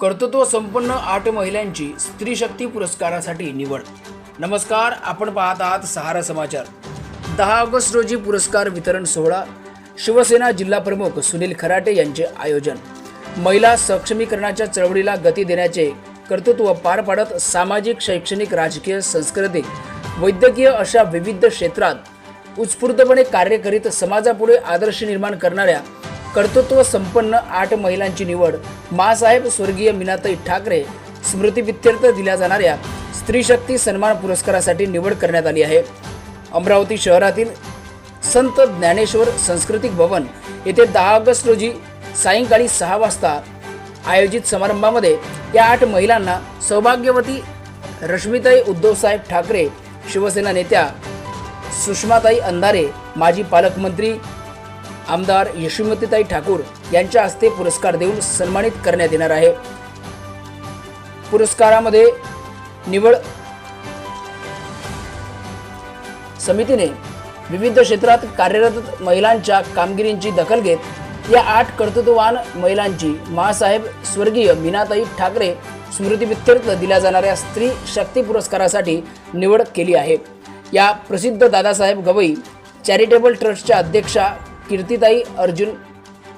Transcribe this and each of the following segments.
कर्तृत्व संपन्न आठ महिलांची स्त्री शक्ती पुरस्कारासाठी निवड. नमस्कार आपण पाहत आहात सहारा समाचार. दहा ऑगस्ट रोजी पुरस्कार वितरण सोहळा शिवसेना जिल्हा प्रमुख सुनील खराटे यांचे आयोजन. महिला सक्षमीकरणाच्या चळवळीला गती देण्याचे कर्तृत्व पार पाडत सामाजिक शैक्षणिक राजकीय सांस्कृतिक वैद्यकीय अशा विविध क्षेत्रात उत्स्फूर्तपणे कार्य करीत समाजापुढे आदर्श निर्माण करणाऱ्या कर्तृत्व संपन्न आठ महिलांची निवड मासाहेब स्वर्गीय मीनाताई ठाकरे स्मृतिप्रित्यर्थ दिल्या जाणाऱ्या स्त्रीशक्ती सन्मान पुरस्कारासाठी निवड करण्यात आली आहे. अमरावती शहरातील संत ज्ञानेश्वर सांस्कृतिक भवन येथे दहा ऑगस्ट रोजी सायंकाळी सहा वाजता आयोजित समारंभामध्ये या आठ महिलांना सौभाग्यवती रश्मिताई उद्धवसाहेब ठाकरे शिवसेना नेत्या सुषमाताई अंधारे माजी पालकमंत्री आमदार यशोमतीताई ठाकूर यांच्या हस्ते पुरस्कार देऊन सन्मानित करण्यात येणार आहे. पुरस्कारामध्ये निवड समितीने विविध क्षेत्रात कार्यरत महिलांच्या कामगिरींची दखल घेत या आठ कर्तृत्ववान महिलांची मासाहेब स्वर्गीय मीनाताई ठाकरे स्मृतिप्रित्यर्थ दिल्या जाणाऱ्या स्त्री शक्ती पुरस्कारासाठी निवड केली आहे. या प्रसिद्ध दादासाहेब गवई चॅरिटेबल ट्रस्टच्या अध्यक्षा कीर्तिताई अर्जुन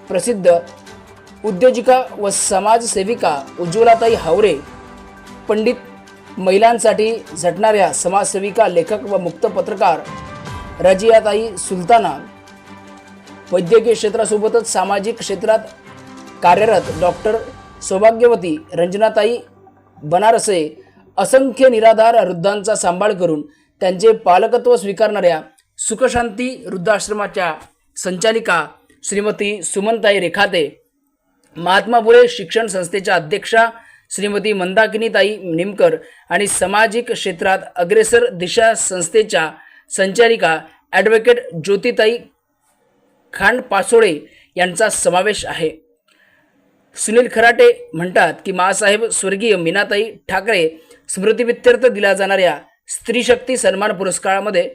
प्रसिद्ध उद्योजिका व समाजसेविका उज्ज्वलाताई हावरे पंडित महिलांसाठी झटणाऱ्या समाजसेविका लेखक व मुक्त पत्रकार रजियाताई सुलताना वैद्यकीय क्षेत्रासोबतच सामाजिक क्षेत्रात कार्यरत डॉक्टर सौभाग्यवती रंजनाताई बनारसे असंख्य निराधार वृद्धांचा सांभाळ करून त्यांचे पालकत्व स्वीकारणाऱ्या सुखशांती वृद्धाश्रमाच्या संचालिका श्रीमती सुमनताई रेखाते महात्मा फुले शिक्षण संस्थेच्या अध्यक्षा श्रीमती मंदाकिनीताई निमकर आणि सामाजिक क्षेत्रात अग्रेसर दिशा संस्थेच्या संचालिका ॲडव्होकेट ज्योतिताई खांडपासोळे यांचा समावेश आहे. सुनील खराटे म्हणतात की मासाहेब स्वर्गीय मीनाताई ठाकरे स्मृतिवित्यर्थ दिल्या जाणाऱ्या स्त्रीशक्ती सन्मान पुरस्कारामध्ये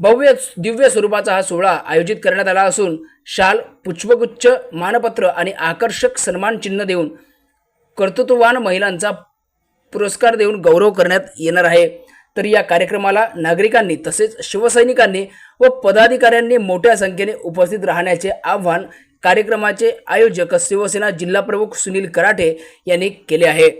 भव्य दिव्य स्वरूपाचा हा सोहळा आयोजित करण्यात आला असून शाल पुष्पगुच्छ मानपत्र आणि आकर्षक सन्मान चिन्ह देऊन कर्तृत्ववान महिलांचा पुरस्कार देऊन गौरव करण्यात येणार आहे. तर या कार्यक्रमाला नागरिकांनी तसेच शिवसैनिकांनी व पदाधिकाऱ्यांनी मोठ्या संख्येने उपस्थित राहण्याचे आव्हान कार्यक्रमाचे आयोजक शिवसेना जिल्हाप्रमुख सुनील कराटे यांनी केले आहे.